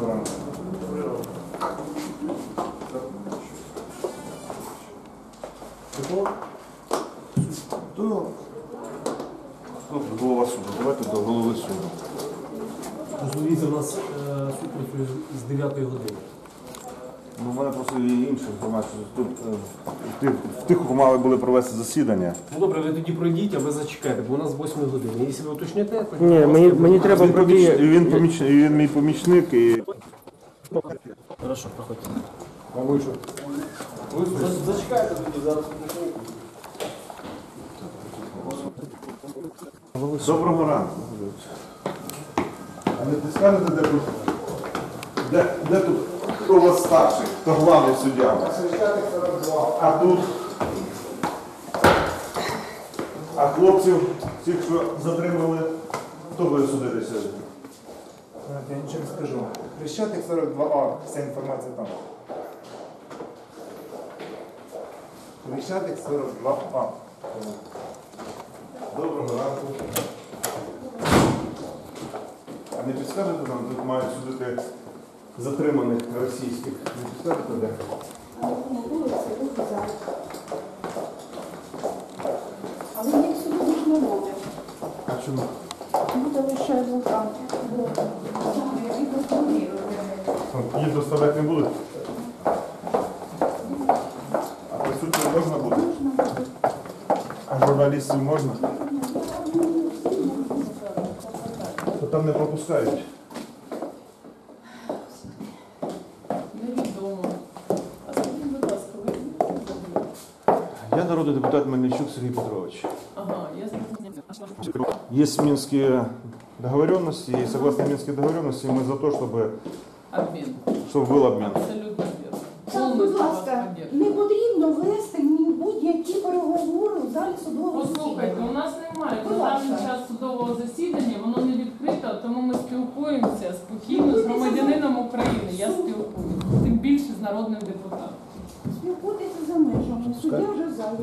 Доброго До? Голова суду. Давайте до голови суду. Розумієте, у нас е, суд працює з 9 години. Ну, у мене просто є інша інформація. Тут е, в тих, в тих мали були провести засідання. Ну добре, ви тоді пройдіть, а ви зачекайте, бо у нас 8 години. Якщо ви уточните, то Ні, мені, мені треба Він, поміч... пройти. він, поміч... він мій помічник і. Хорошо, проходьте. А ви що? За- Зачекайте тоді зараз. Доброго ранку. А не підскажете, де тут? Де, де тут? Хто у вас старший? Хто главний суддя? А тут? А хлопців, всіх, що затримали, хто буде судити сьогодні? Я нічого не скажу. Хрещатик 42А, вся інформація там. Хрещатик 42А. Доброго ранку. А не підскажете нам, тут мають судити затриманих російських. Не де? на вулиці руки зараз. Але їх сьогодні ж не ловлять. А чому? Буде контролюють. Їх доставляти не будуть? А присутнім можна буде? А журналістів можна? То там не пропускають. Невідомо. А скажіть, будь ласка, ви Я народний депутат Мельничук Сергій Петрович. ага, я зрозуміла. Есть минские договоренности, и согласно минским договоренностям мы за то, чтобы, Обмін. чтобы был обмен. Абсолютно вірно. Так, будь Повністю вас ласка, поддержую. не потрібно вести ні будь-які переговори в залі судового Послухайте, у засідання. нас немає Будь на даний ласка. час судового засідання, Суддя вже в залі.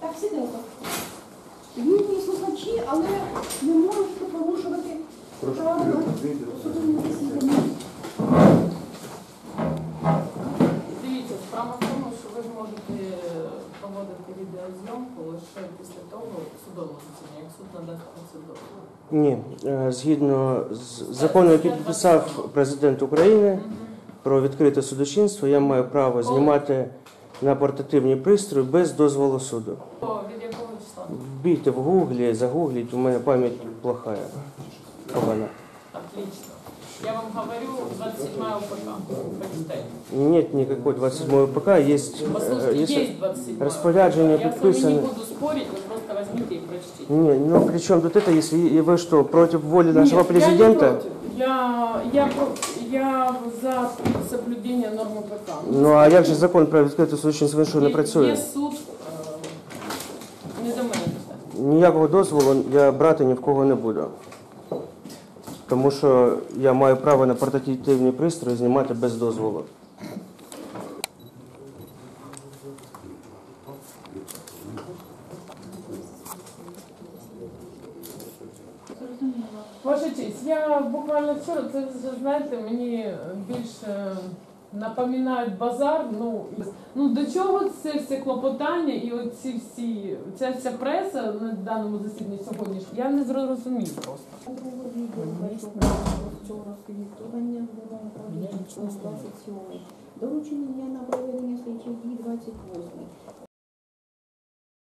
Так, сідайте. Вільні слухачі, але не можете порушувати правила судового засідання. Дивіться, справа в тому, що ви можете проводити відеозйомку лише після того в судовому засіданні, як суд надасть процедуру. Ні, е, згідно з законом, який підписав президент України про відкрите судочинство, я маю право знімати на портативні пристрої без дозволу суду. То від якого числа? Вбійте в гуглі, загугліть, у мене пам'ять плохая. Погана. Отлично. Я вам говорю, 27 ОПК. Почитайте. Нет никакой 27 ПК, есть, э, Послушайте, есть есть 27 распоряджение Я с вами подписано. не буду спорить, вы просто возьмите и прочтите. Не, ну при чем тут это, если и вы что, против воли нашего Нет, президента? Я, не против. Я, я, я за соблюдение нормы ПК. Ну а як же закон про відкрите судочинство, що не працює? Є суд, е, не до мене. Ніякого дозволу я брати ні в кого не буду. Тому що я маю право на портативні пристрої знімати без дозволу. Ваша честь, я буквально вчора, це знаєте, мені більше напоминають базар. Ну, ну до чого це все клопотання і оці всі, ця вся преса на даному засіданні сьогодні, я не зрозумію просто. Було 27. Доручення на проведення слідчих дій 28.